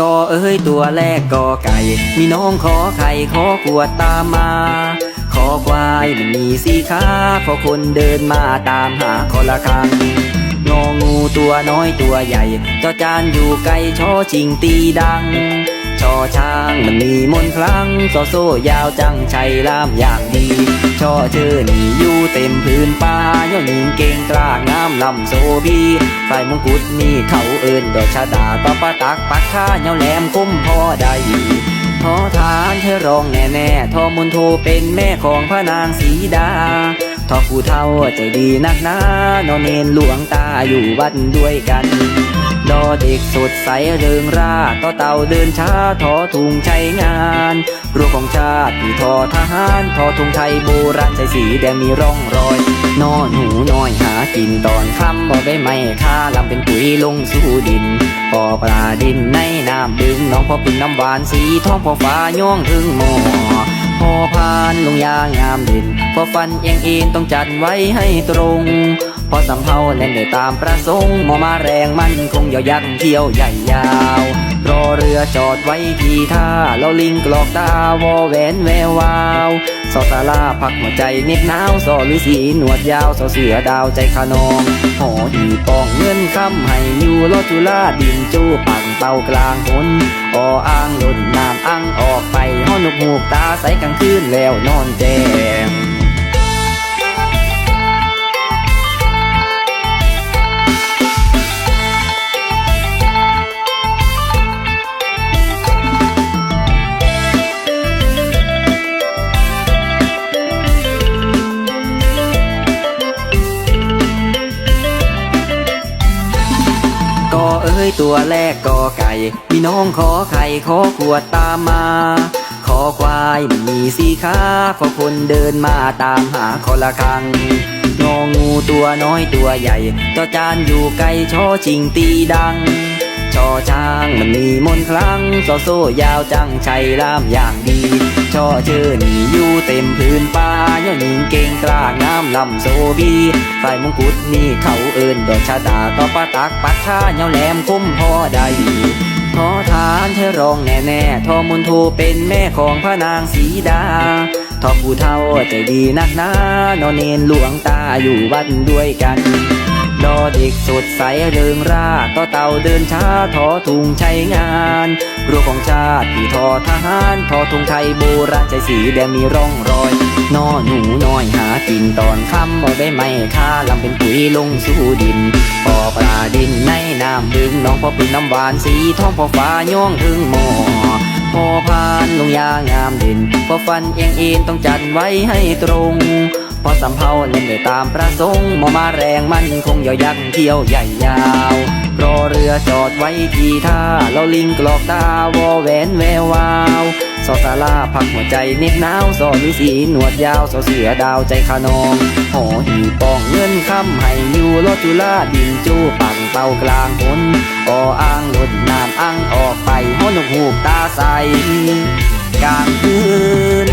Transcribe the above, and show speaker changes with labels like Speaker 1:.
Speaker 1: ก็เอ้ยตัวแรกกอไก่ มีน้องขอไข่ขอกวดตามมา ขอควายมันมีสีขาขอคนเดินมาตามหาขอละคังงองูตัวน้อยตัวใหญ่จอจานอยู่ไกลช่อชิงตีดัง ชอช้างมันมีมนคลังโซโซยาวจังชัยล่ามอย่างดีชอเชอนี่อยู่เต็มพื้นป่าย่อหญิงเก่งกล้างามลำโซบีใส่มงกุฎนี่เขาเอินดอกชดาต่อปะตักปักข้าเงาแหลมคุ้มพอได้ทอทานเธอร้องแน่แน่ทอมนโทเป็นแม่ของพระนางสีดาทอผู้เท่าใจดีนักหนานอนเนนหลวงตาอยู่วัดด้วยกัน ดอเด็กสดใสเริงราต่อเต่าเดินช้าทอทุงใช้งานรั้วของชาติที่ทอทหารทอทุงไทยโบราณใช้สีแดงมีร่องรอยนอนหูน้อยหากินตอนค่ำบ่ได้ไม่ค่าลำเป็นปุ๋ยลงสู่ดินปอปลาดินในน้ำดึงน้องพอพึ่งน้ำหวานสีทองพอฟ้าย่องถึงหมอ อพานลงยางามเด่นพอฟันเอียงเอ็นต้องจัดไว้ให้ตรง พอสำเภาเล่นได้ตามประสงค์มอมาแรงมันคงยาวยักษ์เที่ยวใหญ่ยาวรอเรือจอดไว้ที่ท่าเราลิงกรอกตาวอแหวนแวววาว สอสาราพักหัวใจเน็ดหนาวสอฤาษีหนวดยาวสอเสือดาวใจขนองหอหีปองเงินคำให้อยู่รถจุลาดินจูปังเต่ากลางหนออ้างหล่นน้ำอังออกไปห้อนกหูกตาใสกลางคืนแล้วนอนแจม ยตัวแรกกอไก่ มีน้องขอไข่ขอขวดตามมา ขอควายมีสีขาขอคนเดินมาตามหาขอละคังงองูตัวน้อยตัวใหญ่จอจานอยู่ไกลชอชิงตีดัง ชอช้างมันมีมนคลังโซโซยาวจังชัยล่ามอย่างดีชอเชอนี่อยู่เต็มพื้นป่าย่อหญิงเก่งกล้างามลำโซบีใส่มงกุฎนี่เขาเอินดอกชะดาต่อปะตักปักข้าเงาแหลมคุ้มพอได้ขอทานเธอรองแน่แน่ๆทอมุนโทเป็นแม่ของพระนางสีดาทอผู้เท่าใจดีนักหนานอนเนนหลวงตาอยู่วัดด้วยกัน ดอเด็กสดใสเริงราต่อเต่าเดินช้าทอทุงใช้งานรั้วของชาติที่ทอทหารทอทุงไทยโบราณใจสีแดงมีร่องรอยนอหนูน้อยหากินตอนค่ำบ่ได้ไม่ค่าลำเป็นปุ๋ยลงสู่ดินปอปลาดินในน้ำดึงน้องพอพึ่งน้ำหวานสีทองพอฟ้าย่องถึงหมอพอพานลงยางามด่นพอฟันเอียงเอ็นต้องจัดไว้ให้ตรง พอสำเภาเล่นได้ตามประสงค์หมอมาแรงมันคงยาวยักษ์เที่ยวใหญ่ยาวรอเรือจอดไว้ที่ท่าเราลิงกรอกตาวอแหวนแวววาวสอสาราพักหัวใจเน็บหนาวสอฤาษีหนวดยาวสอเสือดาวใจขนองหอหีปองเงินคำให้อยู่รถจุลาดินจูปังเป่ากลางหนออ้างหลดน้ำอังออกไปห้อนกหูกตาใสกลางคืน